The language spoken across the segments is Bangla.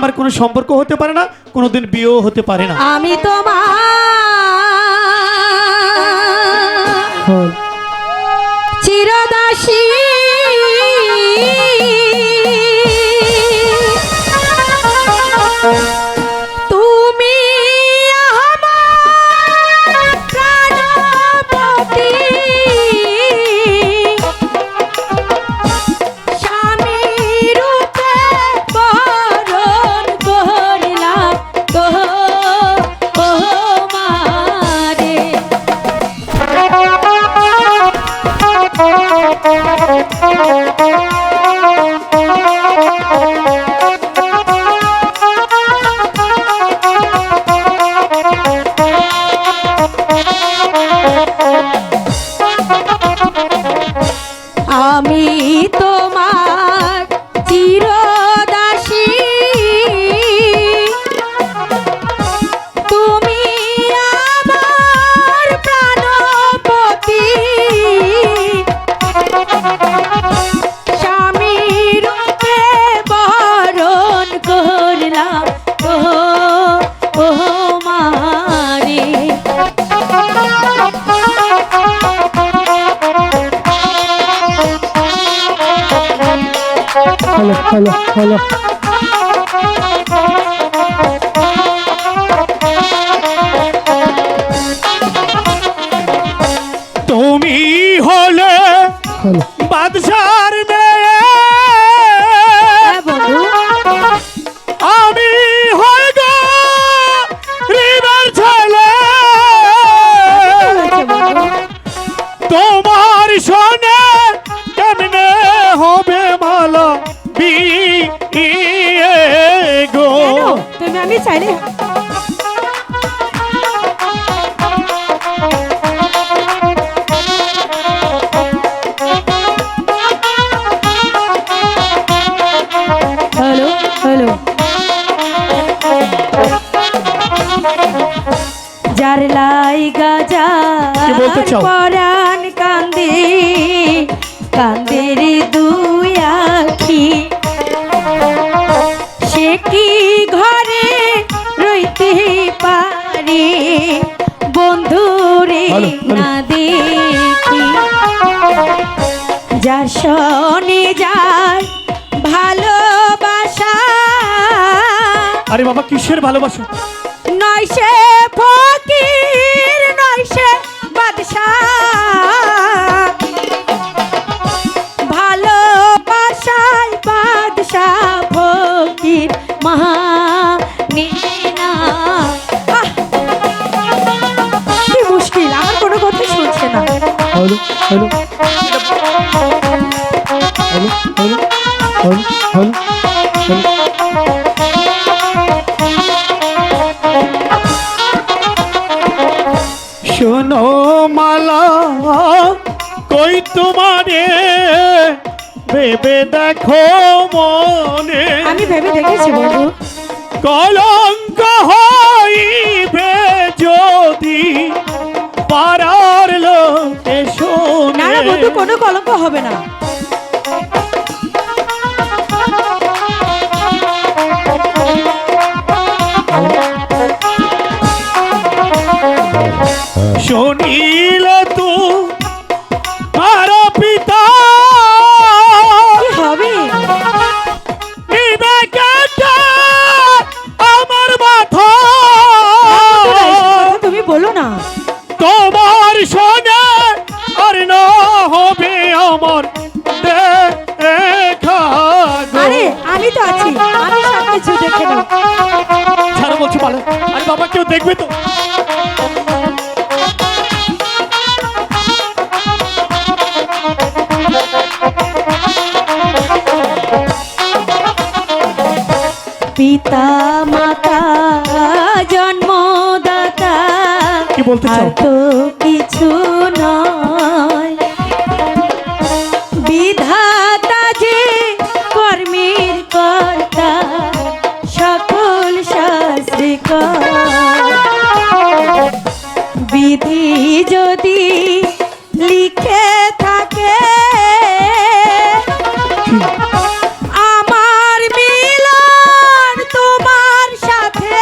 আমার কোনো সম্পর্ক হতে পারে না কোনোদিন বিয়েও হতে পারে না। আমি তোমার চিরদাসী আমি হ্যালো হ্যালো হ্যালো তুমি হলে বাদশার মেয়ে। তুমি আমি চাইলে হ্যালো হ্যালো যার লাই গাজা? পরাণ কান্দি কান্দের দুই আখি। সে কি শনি যায় ভালোবাসা। আরে বাবা কিসের ভালোবাসা? নয় সে ফকির নয় সে বাদশাহ। ভালোবাসায় বাদশাহ ফকির মহা মুশকিল আমার কোনো কথা শুনছে না। Hello hello. Hello hello hello hello hello শোনো মালা কই তোমারে? ভেবে দেখো মনে। আমি ভেবে দেখেছি বন্ধু। কলঙ্ক হইবে যদি পারার লোকে না। না বন্ধু শোনে কোনো কলঙ্ক হবে না। শুনিলে তু আর পিতা। হবে? আমার মাথা তুমি বলো না। তোমার শোনে আর না হবে আমার আরে আমি তো আছি। আমি সব কিছু দেখে নেব ছাড়ো বলছি ভালো আরে বাবা কেউ দেখবে তো? বলতে চাও? তো কিছু নয়। বিধাতা যে কর্মীর কর্তা সকল শাস্ত্রী বিধি যদি লিখে থাকে আমার মিলন তোমার সাথে।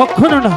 কখনো না।